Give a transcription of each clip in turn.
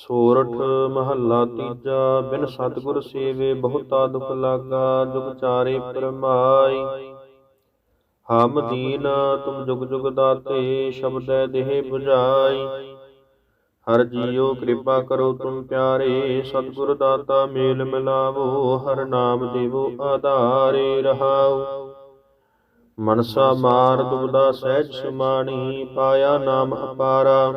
ਸੋਰਠ ਮਹੱਲਾ ਤੀਜਾ ਬਿਨ ਸਤਿਗੁਰ ਸੇਵੇ ਬਹੁਤਾ ਦੁਖ ਲਾਗਾ ਜੁਗ ਚਾਰੇ ਪਰਮਾਈ ਹਮ ਦੀਨ ਤੁਮ ਜੁਗ ਜੁਗ ਦਾਤੇ ਸ਼ਬਦੈ ਦੇਹ 부ਜਾਈ ਹਰ ਜੀਓ ਕਿਰਪਾ ਕਰੋ ਤੁਮ ਪਿਆਰੇ ਸਤਿਗੁਰ ਦਾਤਾ ਮੇਲ ਮਿਲਾਵੋ ਹਰ ਨਾਮ ਦੇਵੋ ਆਧਾਰੇ ਰਹਾਉ ਮਨਸਾ ਮਾਰ ਦੁਬਦਾ ਸਹਿਜ ਸੁਮਾਣੀ ਪਾਇਆ ਨਾਮ ਅਪਾਰਾ।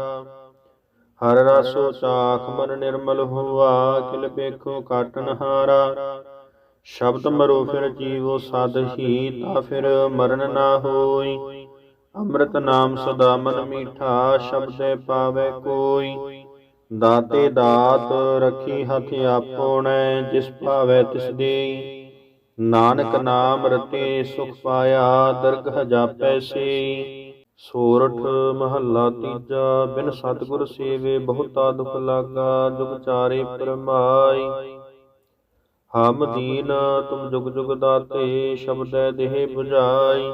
ਹਰ ਰਸੋ ਚਾਖ ਮਨ ਨਿਰਮਲ ਹੋਆ, ਕਿਲ ਪੇਖੋ ਕਾਟਨ ਹਾਰਾ ਸ਼ਬਦ ਮਰੋ ਫਿਰ ਜੀਵੋ ਸਦ ਹੀ, ਤਾ ਫਿਰ ਮਰਨ ਨਾ ਹੋਈ। ਅੰਮ੍ਰਿਤ ਨਾਮ ਸਦਾ ਮਨ ਮੀਠਾ, ਸ਼ਬਦੇ ਪਾਵੇ ਕੋਈ। ਦਾਤੇ ਦਾਤ ਰਖੀ ਹੱਥ ਆਪੋਣੈ, ਜਿਸ ਭਾਵੈ ਤਿਸ ਦੇਈ। ਨਾਨਕ ਨਾਮ ਰਤੇ ਸੁਖ ਪਾਇਆ, ਦਰਗਹ ਜਾਪੈ ਸੇ ਸੋਰਠ ਮਹੱਲਾ ਤੀਜਾ ਬਿਨ ਸਤਿਗੁਰ ਸੇਵੇ ਬਹੁਤਾ ਦੁਖ ਲਾਗਾ ਜੁਗ ਚਾਰੇ ਪਰਮਾਈ। ਹਮ ਦੀਨ ਤੁਮ ਜੁਗ ਜੁਗ ਦਾਤੇ ਸ਼ਬਦੈ ਦੇਹ 부ਜਾਈ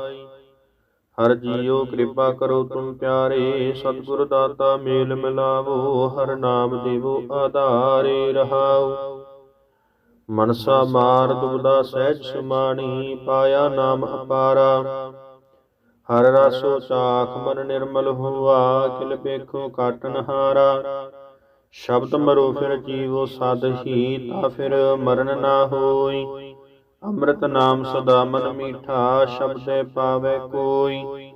ਹਰ ਜੀਓ ਕਿਰਪਾ ਕਰੋ ਤੁਮ ਪਿਆਰੇ ਸਤਿਗੁਰ ਦਾਤਾ ਮੇਲ ਮਿਲਾਵੋ ਹਰ ਨਾਮ ਦੇਵੋ ਆਧਾਰੇ ਰਹਾਉ ਮਨਸਾ ਮਾਰ ਦੁਬਦਾ ਸਹਿਜ ਸੁਮਾਣੀ ਪਾਇਆ ਨਾਮ ਅਪਾਰਾ। ਹਰ ਰਸੋ ਸਾਖ ਮਨ ਨਿਰਮਲ ਹੋਆ, ਕਿਲ ਪੇਖੋ ਕਾਟਨ ਹਾਰਾ ਸ਼ਬਦ ਮਰੋ ਫਿਰ ਜੀਵੋ ਸਦ ਹੀ ਤਾ ਫਿਰ ਮਰਨ ਨਾ ਹੋਈ। ਅੰਮ੍ਰਿਤ ਨਾਮ ਸਦਾ ਮਨ ਮੀਠਾ, ਸ਼ਬਦੇ ਪਾਵੇ ਕੋਈ।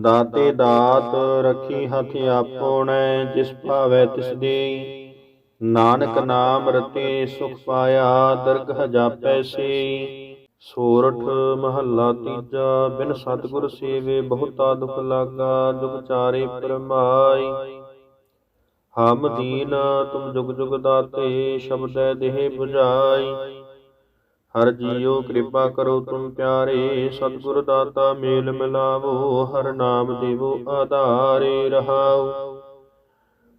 ਦਾਤੇ ਦਾਤ ਰਖੀ ਹੱਥ ਆਪੋਣੈ, ਜਿਸ ਭਾਵੈ ਤਿਸ ਦੇਈ। ਨਾਨਕ ਨਾਮ ਰਤੇ ਸੁਖ ਪਾਇਆ, ਦਰਗਹ ਜਾਪੈ ਸੀ ਸੋਰਠ ਮਹੱਲਾ ਤੀਜਾ ਬਿਨ ਸਤਿਗੁਰ ਸੇਵੇ ਬਹੁਤਾ ਦੁਖ ਲਾਗਾ ਜੁਗ ਚਾਰੇ ਪਰਮਾਈ। ਹਮ ਦੀਨ ਤੁਮ ਜੁਗ ਜੁਗ ਦਾਤੇ ਸ਼ਬਦੈ ਦੇਹ 부ਜਾਈ ਹਰ ਜੀਓ ਕਿਰਪਾ ਕਰੋ ਤੁਮ ਪਿਆਰੇ ਸਤਿਗੁਰ ਦਾਤਾ ਮੇਲ ਮਿਲਾਵੋ ਹਰ ਨਾਮ ਦੇਵੋ ਆਧਾਰੇ ਰਹਾਉ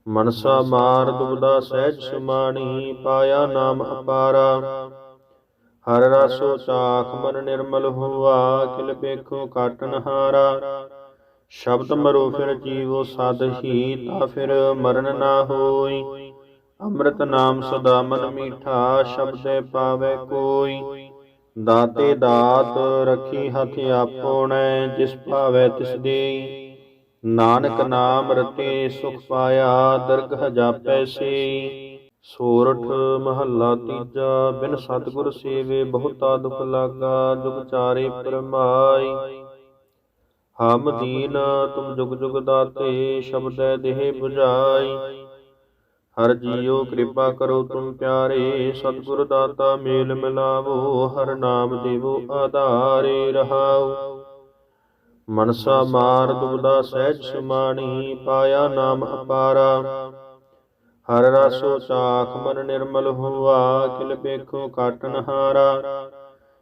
ਮਨਸਾ ਮਾਰ ਦੁਬਦਾ ਸਹਿਜ ਸੁਮਾਣੀ ਪਾਇਆ ਨਾਮ ਅਪਾਰਾ। ਹਰ ਰਸੋ ਚਾਖ ਮਨ ਨਿਰਮਲ ਹੋਆ, ਕਿਲ ਪੇਖੋ ਕਾਟਨ ਹਾਰਾ ਸ਼ਬਦ ਮਰੋ ਫਿਰ ਜੀਵੋ ਸਦ ਹੀ ਤਾ ਫਿਰ ਮਰਨ ਨਾ ਹੋਈ। ਅੰਮ੍ਰਿਤ ਨਾਮ ਸਦਾ ਮਨ ਮੀਠਾ, ਸ਼ਬਦੇ ਪਾਵੇ ਕੋਈ। ਦਾਤੇ ਦਾਤ ਰਖੀ ਹੱਥ ਆਪੋਣੈ, ਜਿਸ ਭਾਵੈ ਤਿਸ ਦੇਈ। ਨਾਨਕ ਨਾਮ ਰਤੇ ਸੁਖ ਪਾਇਆ, ਦਰਗਹ ਜਾਪੈ ਸੇ ਸੋਰਠ ਮਹੱਲਾ ਤੀਜਾ ਬਿਨ ਸਤਿਗੁਰ ਸੇਵੇ ਬਹੁਤਾ ਦੁਖ ਲਾਗਾ ਜੁਗ ਚਾਰੇ ਪਰਮਾਈ। ਹਮ ਦੀਨ ਤੁਮ ਜੁਗ ਜੁਗ ਦਾਤੇ ਸ਼ਬਦੈ ਦੇਹ 부ਜਾਈ ਹਰ ਜੀਓ ਕਿਰਪਾ ਕਰੋ ਤੁਮ ਪਿਆਰੇ ਸਤਿਗੁਰ ਦਾਤਾ ਮੇਲ ਮਿਲਾਵੋ ਹਰ ਨਾਮ ਦੇਵੋ ਆਧਾਰੇ ਰਹਾਉ ਮਨਸਾ ਮਾਰ ਦੁਬਦਾ ਸਹਿਜ ਸੁਮਾਣੀ ਪਾਇਆ ਨਾਮ ਅਪਾਰਾ। ਹਰ ਰਸੋ ਸਾਖ ਮਨ ਨਿਰਮਲ ਹੋਆ, ਕਿਲ ਪੇਖੋ ਕਾਟਨ ਹਾਰਾ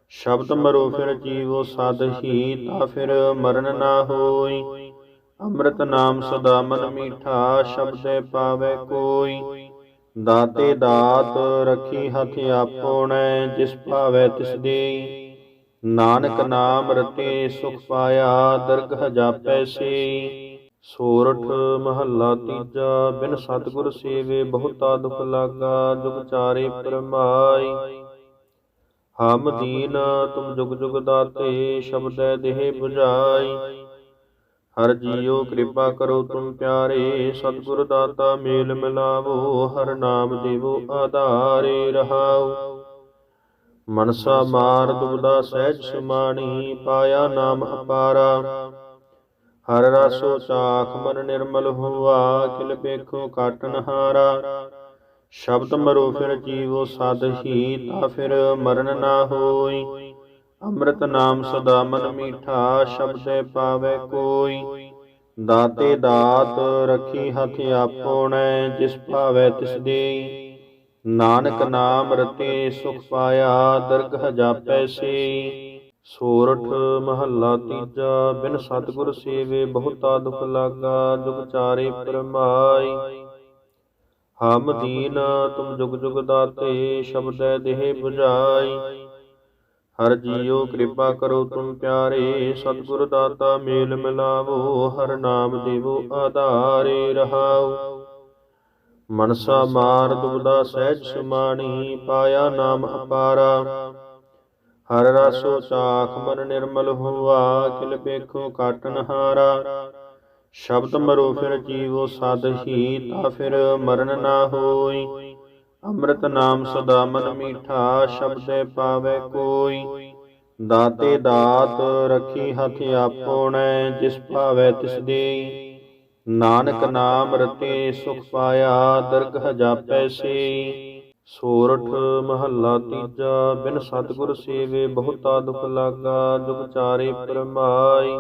ਸ਼ਬਦ ਮਰੋ ਫਿਰ ਜੀਵੋ ਸਦ ਹੀ ਤਾ ਫਿਰ ਮਰਨ ਨਾ ਹੋਈ। ਅੰਮ੍ਰਿਤ ਨਾਮ ਸਦਾ ਮਨ ਮੀਠਾ, ਸ਼ਬਦੇ ਪਾਵੇ ਕੋਈ। ਦਾਤੇ ਦਾਤ ਰਖੀ ਹੱਥ ਆਪੋਣੈ, ਜਿਸ ਭਾਵੈ ਤਿਸ ਦੇਈ। ਨਾਨਕ ਨਾਮ ਰਤੇ ਸੁਖ ਪਾਇਆ, ਦਰਗਹ ਜਾਪੈ ਸੇ ਸੋਰਠ ਮਹੱਲਾ ਤੀਜਾ, ਬਿਨ ਸਤਿਗੁਰ ਸੇਵੇ ਬਹੁਤਾ ਦੁਖ ਲਾਗਾ, ਜੁਗ ਚਾਰੇ ਪਰਮਾਈ। ਹਮ ਦੀਨ, ਤੁਮ ਜੁਗ ਜੁਗ ਦਾਤੇ, ਸ਼ਬਦੈ ਦੇਹ 부ਜਾਈ ਹਰ ਜੀਓ ਕਿਰਪਾ ਕਰੋ ਤੁਮ ਪਿਆਰੇ, ਸਤਿਗੁਰ ਦਾਤਾ ਮੇਲ ਮਿਲਾਵੋ, ਹਰ ਨਾਮ ਦੇਵੋ ਆਧਾਰੇ ਰਹਾਓ ਮਨਸਾ ਮਾਰ ਦੁਬਦਾ ਸਹਿਜ ਸੁਮਾਣੀ, ਪਾਇਆ ਨਾਮ ਅਪਾਰਾ। ਹਰ ਰਸੋ ਸਾਖ ਮਨ ਨਿਰਮਲ ਹੋਆ, ਕਿਲ ਪੇਖੋ ਕਾਟਨ ਹਾਰਾ ਸ਼ਬਦ ਮਰੋ ਫਿਰ ਜੀਵੋ ਸਦ ਹੀ, ਤਾ ਫਿਰ ਮਰਨ ਨਾ ਹੋਈ। ਅੰਮ੍ਰਿਤ ਨਾਮ ਸਦਾ ਮਨ ਮੀਠਾ, ਸ਼ਬਦੇ ਪਾਵੇ ਕੋਈ। ਦਾਤੇ ਦਾਤ ਰਖੀ ਹੱਥ ਆਪੋਣੈ, ਜਿਸ ਭਾਵੈ ਤਿਸ ਦੇਈ। ਨਾਨਕ ਨਾਮ ਰਤੇ ਸੁਖ ਪਾਇਆ, ਦਰਗਹ ਜਾਪੈ ਸੇ ਸੋਰਠ ਮਹੱਲਾ ਤੀਜਾ ਬਿਨ ਸਤਿਗੁਰ ਸੇਵੇ ਬਹੁਤਾ ਦੁਖ ਲਾਗਾ ਜੁਗ ਚਾਰੇ ਪਰਮਾਈ। ਹਮ ਦੀਨ ਤੁਮ ਜੁਗ ਜੁਗ ਦਾਤੇ ਸ਼ਬਦੈ ਦੇਹ 부ਜਾਈ ਹਰ ਜੀਓ ਕਿਰਪਾ ਕਰੋ ਤੁਮ ਪਿਆਰੇ ਸਤਿਗੁਰ ਦਾਤਾ ਮੇਲ ਮਿਲਾਵੋ ਹਰ ਨਾਮ ਦੇਵੋ ਆਧਾਰੇ ਰਹਾਉ ਮਨਸਾ ਮਾਰ ਦੁਬਦਾ ਸਹਿਜ ਸੁਮਾਣੀ ਪਾਇਆ ਨਾਮ ਅਪਾਰਾ। ਹਰ ਰਸੋ ਚਾਖ ਮਨ ਨਿਰਮਲ ਹੋਆ, ਕਿਲ ਪੇਖੋ ਕਾਟਨ ਹਾਰਾ ਸ਼ਬਦ ਮਰੋ ਫਿਰ ਜੀਵੋ ਸਦ ਹੀ, ਤਾ ਫਿਰ ਮਰਨ ਨਾ ਹੋਈ। ਅੰਮ੍ਰਿਤ ਨਾਮ ਸਦਾ ਮਨ ਮੀਠਾ, ਸ਼ਬਦੇ ਪਾਵੇ ਕੋਈ। ਦਾਤੇ ਦਾਤ ਰੱਖੀ ਹੱਥ ਆਪੋਣੈ, ਜਿਸ ਭਾਵੈ ਤਿਸ ਦੇਈ। ਨਾਨਕ ਨਾਮ ਰਤੇ ਸੁਖ ਪਾਇਆ, ਦਰਗਹ ਜਾਪੈ ਸੇ ਸੋਰਠ ਮਹੱਲਾ ਤੀਜਾ ਬਿਨ ਸਤਿਗੁਰ ਸੇਵੇ ਬਹੁਤਾ ਦੁਖ ਲਾਗਾ ਜੁਗ ਚਾਰੇ ਪਰਮਾਈ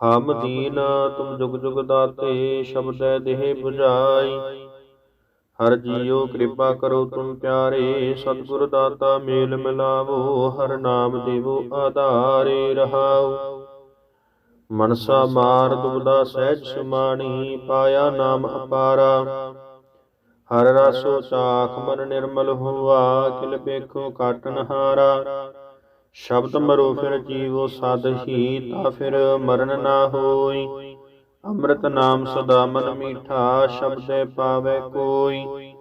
ਹਮ ਦੀਨ ਤੁਮ ਜੁਗ ਜੁਗ ਦਾਤੇ ਸ਼ਬਦੈ ਦੇਹ 부ਝਾਈ ਹਰ ਜੀਓ ਕਿਰਪਾ ਕਰੋ ਤੁਮ ਪਿਆਰੇ ਸਤਿਗੁਰ ਦਾਤਾ ਮੇਲ ਮਿਲਾਵੋ ਹਰ ਨਾਮ ਦੇਵੋ ਆਧਾਰੇ ਰਹਾਉ ਮਨਸਾ ਮਾਰ ਦੁਬਦਾ ਸਹਿਜ ਸੁਮਾਣੀ ਪਾਇਆ ਨਾਮ ਅਪਾਰਾ। ਹਰ ਰਸੋ ਚਾਖ ਮਨ ਨਿਰਮਲ ਹੋਆ, ਕਿਲ ਪੇਖੋ ਕਾਟਨ ਹਾਰਾ ਸ਼ਬਦ ਮਰੋ ਫਿਰ ਜੀਵੋ ਸਦ ਹੀ, ਤਾ ਫਿਰ ਮਰਨ ਨਾ ਹੋਈ। ਅੰਮ੍ਰਿਤ ਨਾਮ ਸਦਾ ਮਨ ਮੀਠਾ, ਸ਼ਬਦੇ ਪਾਵੇ ਕੋਈ।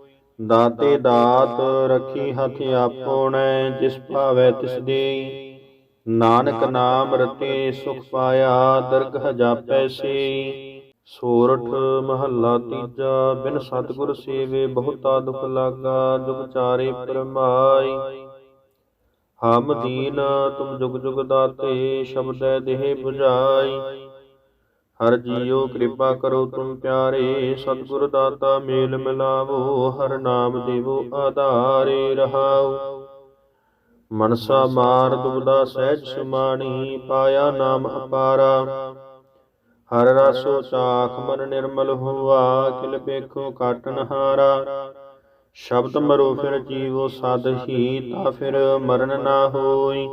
ਦਾਤੇ ਦਾਤ ਰੱਖੀ ਹੱਥ ਆਪੋਣੈ, ਜਿਸ ਭਾਵੈ ਤਿਸ ਦੇਈ। ਨਾਨਕ ਨਾਮ ਰਤੇ ਸੁਖ ਪਾਇਆ, ਦਰਗਹ ਜਾਪੈ ਸੇ ਸੋਰਠ ਮਹੱਲਾ ਤੀਜਾ ਬਿਨ ਸਤਿਗੁਰ ਸੇਵੇ ਬਹੁਤਾ ਦੁਖ ਲਾਗਾ ਜੁਗ ਚਾਰੇ ਪਰਮਾਈ। ਹਮ ਦੀਨ ਤੁਮ ਜੁਗ ਜੁਗ ਦਾਤੇ ਸ਼ਬਦੈ ਦੇਹ 부ਝਾਈ ਹਰ ਜੀਓ ਕਿਰਪਾ ਕਰੋ ਤੁਮ ਪਿਆਰੇ ਸਤਿਗੁਰ ਦਾਤਾ ਮੇਲ ਮਿਲਾਵੋ ਹਰ ਨਾਮ ਦੇਵੋ ਆਧਾਰੇ ਰਹਾਉ ਮਨਸਾ ਮਾਰ ਦੁਬਦਾ ਸਹਿਜ ਸੁਮਾਣੀ ਪਾਇਆ ਨਾਮ ਅਪਾਰਾ। ਹਰ ਰਸੋ ਚਾਖ ਮਨ ਨਿਰਮਲ ਹੋਆ ਕਿਲ ਪੇਖੋ ਕਾਟਨ ਹਾਰਾ ਸ਼ਬਦ ਮਰੋ ਫਿਰ ਜੀਵੋ ਸਦ ਹੀ ਤਾ ਫਿਰ ਮਰਨ ਨਾ ਹੋਈ।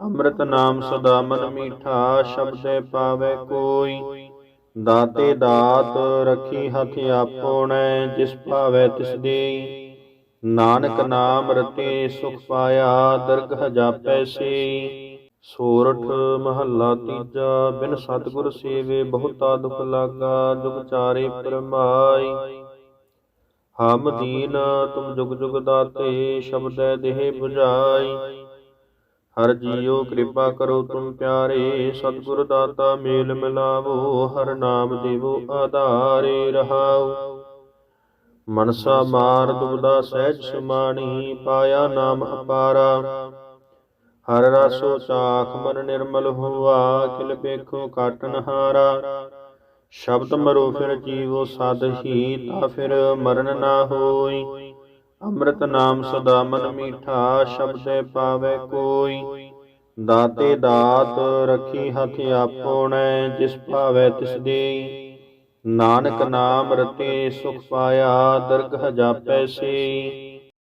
ਅੰਮ੍ਰਿਤ ਨਾਮ ਸਦਾ ਮਨ ਮੀਠਾ ਸ਼ਬਦੇ ਪਾਵੇ ਕੋਈ। ਦਾਤੇ ਦਾਤ ਰੱਖੀ ਹੱਥ ਆਪੋਣੈ ਜਿਸ ਭਾਵੈ ਤਿਸ ਦੇਈ। ਨਾਨਕ ਨਾਮ ਰਤੇ ਸੁਖ ਪਾਇਆ ਦਰਗਹ ਜਾਪੈ ਸੇ ਸੋਰਠ ਮਹੱਲਾ ਤੀਜਾ ਬਿਨ ਸਤਿਗੁਰ ਸੇਵੇ ਬਹੁਤਾ ਦੁਖ ਲਾਗਾ ਜੁਗ ਚਾਰੇ ਪਰਮਾਈ। ਹਮ ਦੀਨ ਤੁਮ ਜੁਗ ਜੁਗ ਦਾਤੇ ਸ਼ਬਦੈ ਦੇਹ 부ਝਾਈ ਹਰ ਜੀਓ ਕਿਰਪਾ ਕਰੋ ਤੁਮ ਪਿਆਰੇ ਸਤਿਗੁਰ ਦਾਤਾ ਮੇਲ ਮਿਲਾਵੋ ਹਰ ਨਾਮ ਦੇਵੋ ਆਧਾਰੇ ਰਹਾਉ ਮਨਸਾ ਮਾਰ ਦੁਬਦਾ ਸਹਿਜ ਸੁਮਾਣੀ ਪਾਇਆ ਨਾਮ ਅਪਾਰਾ। ਹਰ ਰਸੋ ਚਾਖ ਮਨ ਨਿਰਮਲ ਹੋਆ, ਕਿਲ ਪੇਖੋ ਕਾਟਨ ਹਾਰਾ ਸ਼ਬਦ ਮਰੋ ਫਿਰ ਜੀਵੋ ਸਦ ਹੀ ਤਾ ਫਿਰ ਮਰਨ ਨਾ ਹੋਈ। ਅੰਮ੍ਰਿਤ ਨਾਮ ਸਦਾ ਮਨ ਮੀਠਾ, ਸ਼ਬਦੇ ਪਾਵੇ ਕੋਈ। ਦਾਤੇ ਦਾਤ ਰੱਖੀ ਹੱਥ ਆਪੋਣੈ, ਜਿਸ ਭਾਵੈ ਤਿਸ ਦੇਈ। ਨਾਨਕ ਨਾਮ ਰਤੇ ਸੁਖ ਪਾਇਆ, ਦਰਗਹ ਜਾਪੈ ਸੇ